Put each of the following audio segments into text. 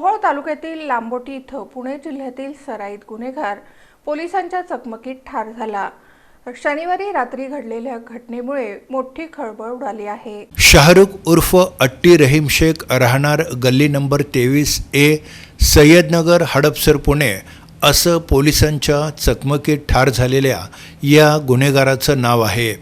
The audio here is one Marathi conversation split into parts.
मोहोळ तालुक्यातील लांबोटी इथं पुणे जिल्ह्यातील सराईत गुन्हेगार पोलिसांच्या चकमकीत ठार झाला. शनिवारी रात्री घडलेल्या घटनेमुळे मोठी खळबळ उडाली आहे. शाहरुख उर्फ अट्टी रहीम शेख राहणार गल्ली नंबर तेवीस ए सय्यदनगर हडपसर पुणे असं पोलिसांच्या चकमकीत ठार झालेल्या या गुन्हेगाराचं नाव आहे.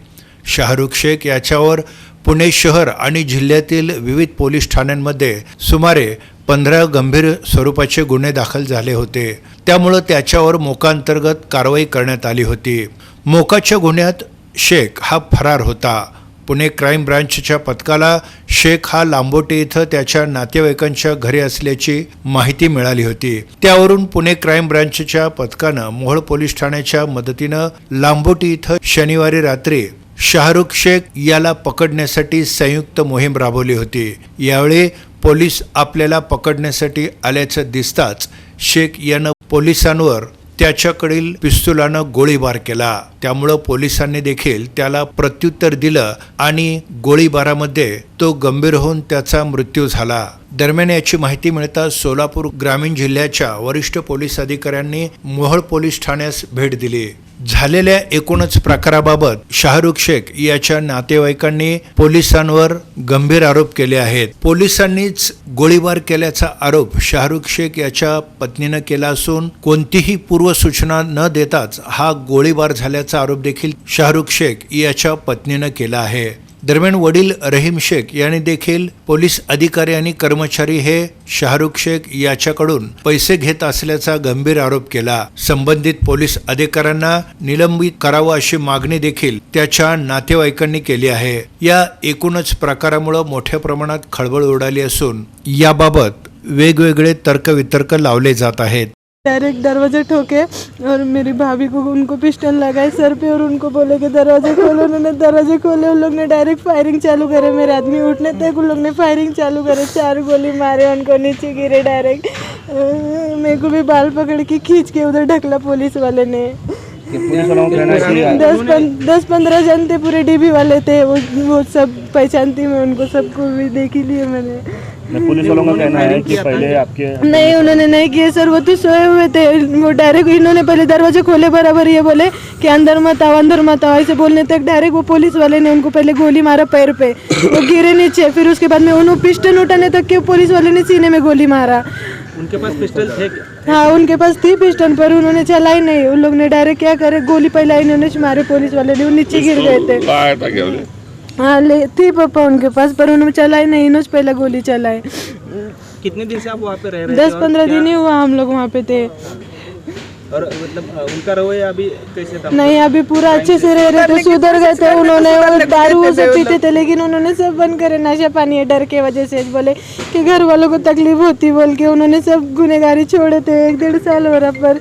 शाहरुख शेख याच्यावर पुणे शहर आणि जिल्ह्यातील विविध पोलीस ठाण्यांमध्ये सुमारे पंधरा गंभीर स्वरूपाचे गुन्हे दाखल झाले होते. त्यामुळं त्याच्यावर मोकांतर्गत कारवाई करण्यात आली होती. मोकाच्या गुन्ह्यात शेख हा फरार होता. पुणे क्राईम ब्रांचच्या पथकाला शेख हा लांबोटे इथं त्याच्या नातेवाईकांच्या घरी असल्याची माहिती मिळाली होती. त्यावरून पुणे क्राईम ब्रांचच्या पथकानं मोहोळ पोलीस ठाण्याच्या मदतीनं लांबोटी इथं शनिवारी रात्री शाहरुख शेख याला पकडण्यासाठी संयुक्त मोहीम राबवली होती. यावेळी पोलीस आपल्याला पकडण्यासाठी आल्याचं दिसताच शेख यानं पोलिसांवर त्याच्याकडील पिस्तुलानं गोळीबार केला. त्यामुळं पोलिसांनी देखील त्याला प्रत्युत्तर दिलं आणि गोळीबारामध्ये तो गंभीर होऊन त्याचा मृत्यू झाला. दरम्यान याची माहिती मिळताच सोलापूर ग्रामीण जिल्ह्याच्या वरिष्ठ पोलीस अधिकाऱ्यांनी मोहळ पोलीस ठाण्यास भेट दिली. झालेल्या एकूणच प्रकाराबाबत शाहरुख शेख याच्या नातेवाईकांनी पोलिसांवर गंभीर आरोप केले आहेत. पोलिसांनीच गोळीबार केल्याचा आरोप शाहरुख शेख याच्या पत्नीनं केला असून कोणतीही पूर्वसूचना न देताच हा गोळीबार झाल्याचा आरोप देखील शाहरुख शेख याच्या पत्नीनं केला आहे. दरम्यान वडील रहीम शेख यांनी देखील पोलीस अधिकारी आणि कर्मचारी हे शाहरुख शेख याच्याकडून पैसे घेत असल्याचा गंभीर आरोप केला. संबंधित पोलीस अधिकाऱ्यांना निलंबित करावं अशी मागणी देखील त्याच्या नातेवाईकांनी केली आहे. या एकूणच प्रकारामुळे मोठ्या प्रमाणात खळबळ उडाली असून याबाबत वेगवेगळे तर्कवितर्क लावले जात आहेत. डायरेक्ट दरवाजे ठोके और मेरी भाभी को उनको पिस्टल लगाए सर पे और उनको बोले कि दरवाजे खोलो उन्होंने दरवाजे खोले उन लोग ने डायरेक्ट फायरिंग चालू करे। मेरे आदमी उठने तक उन लोग ने फायरिंग चालू करे। चार गोली मारे उनको नीचे गिरे डायरेक्ट मेरे को भी बाल पकड़ के खींच के उधर ढकला पुलिस वाले ने। दस पन, दस पंद्रह जन थे पूरे डीबी वाले थे। वो वो सब पहचानती मैं उनको सबको भी देख ही लिए मैंने। पुलिस वालों का कहना है कि पहले आपके नहीं उन्होंने नहीं किए सर वो तो सोए हुए थे। वो डायरेक्ट इन्होंने पहले दरवाजे खोले बराबर ये बोले कि अंदर मत आओ अंदर मत आओ। ऐसे बोलने तक डायरेक्ट वो पुलिस वाले ने उनको पहले गोली मारा पैर पे। वो गिरे नीचे फिर उसके बाद में उन्होंने पिस्टल उठाने तक के पुलिस वाले ने सीने में गोली मारा। उनके पास पिस्टल थे क्या? हाँ उनके पास थी पिस्टल पर उन्होंने चलाई नहीं। उन लोग ने डायरेक्ट क्या करे गोली पहले इन्होंने मारे पुलिस वाले ने वो नीचे गिर गए थे। हाँ ले थी पापा उनके पास पर उन्होंने चलाई नहीं इन्होंने पहले गोली चलाई। कितने दिन से आप वहाँ पे रह रहे दस पंद्रह दिन ही हुआ हम लोग वहाँ पे थे। और मतलब उनका रवैया अभी कैसे था? नहीं अभी पूरा अच्छे से रह रहे थे सुधर गए थे उन्होंने दारू सब पीते थे लेकिन उन्होंने सब बंद करे नशा पानी है डर के वजह से बोले कि घर वालों को तकलीफ़ होती बोल के उन्होंने सब गुनेगारी छोड़े थे एक डेढ़ साल हो रहा पर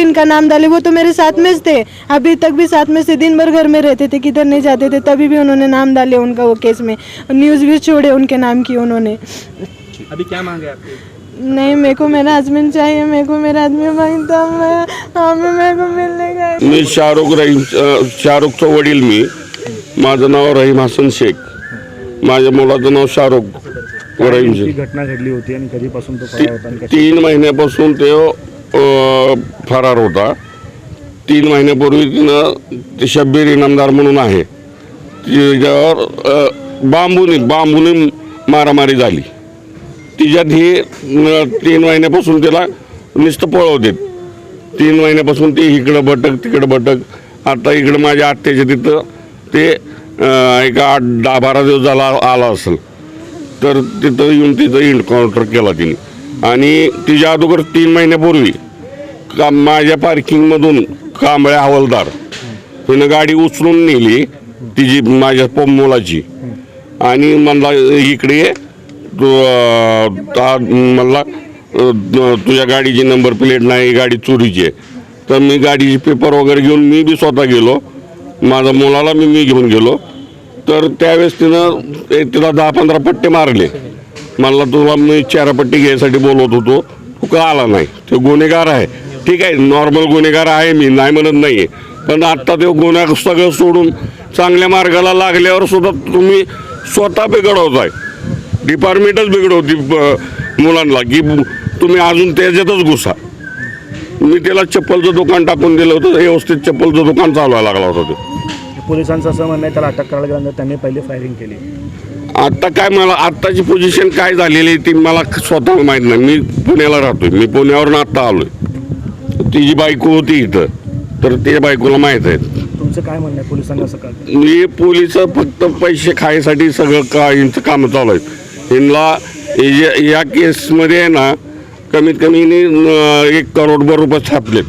इनका नाम डाले वो तो मेरे साथ में थे। अभी तक भी साथ में से दिन भर घर में रहते थे किधर नहीं जाते थे तभी भी उन्होंने नाम डाले उनका वो केस में। न्यूज़ भी छोड़े उनके नाम की उन्होंने। अभी क्या मांगे आपकी? नहीं मेरे को मेरा हस्बैंड चाहिए मेरे को मेरा आदमी माँगता मैं हमें मेरे को मिलने का मी शाहरुख रहीम अ, शाहरुखचा वडील मी। माझं नाव रहीम हसन शेख। माझ्या मुलाचं नाव शाहरुख रहीम ती शेख। घटना घडली होती आणि कधीपासून तो फरार होता आणि कशा- तीन महिन्यापासून ते फरार होता तीन महिन्यापूर्वी तिनं ते शब्बीर इनामदार म्हणून आहे. तिच्यावर अ, बांबूने बांबूने मारामारी झाली. तिच्यात ही तीन महिन्यापासून तिला नुसतं पळवते तीन महिन्यापासून ती इकडं भटक तिकडं भटक. आता इकडं माझ्या आत्याच्या तिथं ते एका आठ दहा बारा दिवस झाला आला असेल. तर तिथं येऊन तिथं इन्काउंटर केला तिने. आणि तिच्या अगोदर तीन महिन्यापूर्वी का माझ्या पार्किंगमधून कांबळे हवालदार तिनं गाडी उचलून नेली तिची माझ्या मुलाची. आणि म्हणला इकडे तू म्हणला तुझ्या गाडीची नंबर प्लेट नाही गाडी चोरीची आहे. तर मी गाडीचे पेपर वगैरे घेऊन मी बी स्वतः गेलो. माझ्या मुलाला मी मी घेऊन गेलो. तर त्यावेळेस तिनं एक तिला दहा पंधरा पट्टे मारले. मला तुला मी चारापट्टी घ्यायसाठी बोलवत होतो. तू का आला नाही? तो गुन्हेगार आहे. ठीक आहे नॉर्मल गुन्हेगार आहे मी नाही म्हणत नाही पण आत्ता ते गुन्हा सगळं सोडून चांगल्या मार्गाला लागल्यावर सुद्धा तुम्ही स्वतः बिघडवताय. डिपार्टमेंटच बिघडवती मुलांना की तुम्ही अजून त्याच्यातच घुसा. मी त्याला चप्पलचं दुकान टाकून दिलं होतं व्यवस्थित चप्पलचं दुकान चालवायला लागला होता ते. पोलिसांचं असं म्हणणं आहे त्याला अटक करायला गेल्यानंतर त्यांनी पहिले फायरिंग केली. आत्ता काय मला आत्ताची पोझिशन काय झालेली आहे ती मला स्वतः माहीत नाही. मी पुण्याला राहतोय. मी पुण्यावरून आत्ता आलोय. तिची बायको होती इथं. तर त्या बायकोला माहीत आहे. तुमचं काय म्हणणं आहे? पोलिसांनी का हे पोलीस फक्त पैसे खायसाठी सगळं का यांचं कामं चालू आहेत. यांना हे जे- या केसमध्ये आहे ना कमीत कमी एक करोडभर रुपये छापलेत.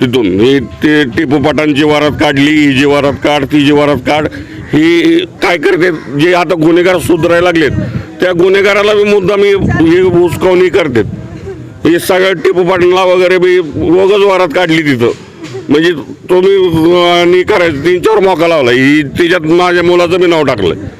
तिथून. हे ते टिपू पटांची वरात काढली ही जी वरात काढ ती जी वरात काढ. ही काय करते जे आता गुन्हेगार सुधारायला लागलेत त्या गुन्हेगाराला बी मुद्दा मी हे उचकावणी करतात हे म्हणजे सगळं टिपू पाटणला वगैरे बी वगच वरात काढली तिथं. म्हणजे तुम्ही मी करायचं तीन चार मोका लावला. ही तिच्यात माझ्या मुलाचं बी नाव टाकलं